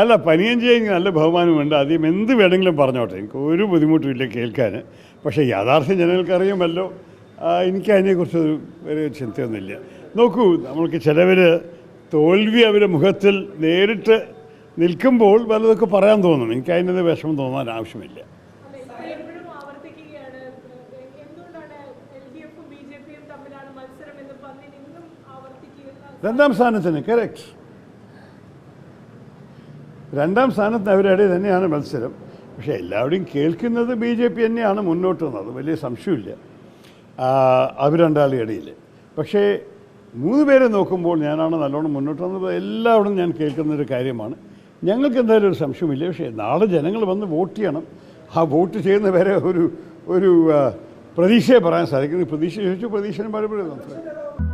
അല്ല പനിയഞ്ചേരി നല്ല ബഹുമാനമുണ്ട് ആദ്യം എന്ത് വേണമെങ്കിലും പറഞ്ഞോട്ടെ. എനിക്ക് ഒരു ബുദ്ധിമുട്ടുമില്ല കേൾക്കാൻ. പക്ഷേ യാഥാർത്ഥ്യം ജനങ്ങൾക്ക് അറിയുമല്ലോ എനിക്ക് അതിനെക്കുറിച്ച് ഒരു ഒരു ചിന്തയൊന്നുമില്ല. നോക്കൂ നമ്മൾക്ക് ചിലവർ തോൽവി അവരുടെ മുഖത്തിൽ നേരിട്ട് നിൽക്കുമ്പോൾ വലതൊക്കെ പറയാൻ തോന്നും. എനിക്ക് അതിന്റെ വിഷമം തോന്നാൻ ആവശ്യമില്ല. രണ്ടാം സ്ഥാനത്തിന് എപ്പോഴും രണ്ടാം സ്ഥാനത്ത് അവരുടെ തന്നെയാണ് മത്സരം. പക്ഷേ എല്ലാവരും കേൾക്കുന്നത് ബി ജെ പി തന്നെയാണ് മുന്നോട്ട് വന്നത്. വലിയ സംശയമില്ല അവർ രണ്ടാളുടെ ഇടയിൽ. പക്ഷേ മൂന്ന് പേരെ നോക്കുമ്പോൾ ഞാനാണ് നല്ലോണം മുന്നോട്ട് വന്നത്. എല്ലാവരും ഞാൻ കേൾക്കുന്നൊരു കാര്യമാണ്. ഞങ്ങൾക്ക് എന്തായാലും ഒരു സംശയമില്ല പക്ഷേ നാളെ ജനങ്ങൾ വന്ന് വോട്ട് ചെയ്യണം. ആ വോട്ട് ചെയ്യുന്ന വരെ ഒരു ഒരു പ്രതീക്ഷയെ പറയാൻ സാധിക്കുന്നു. പ്രതീക്ഷ ചോദിച്ചു പ്രതീക്ഷ മറുപടി സംസാരിക്കും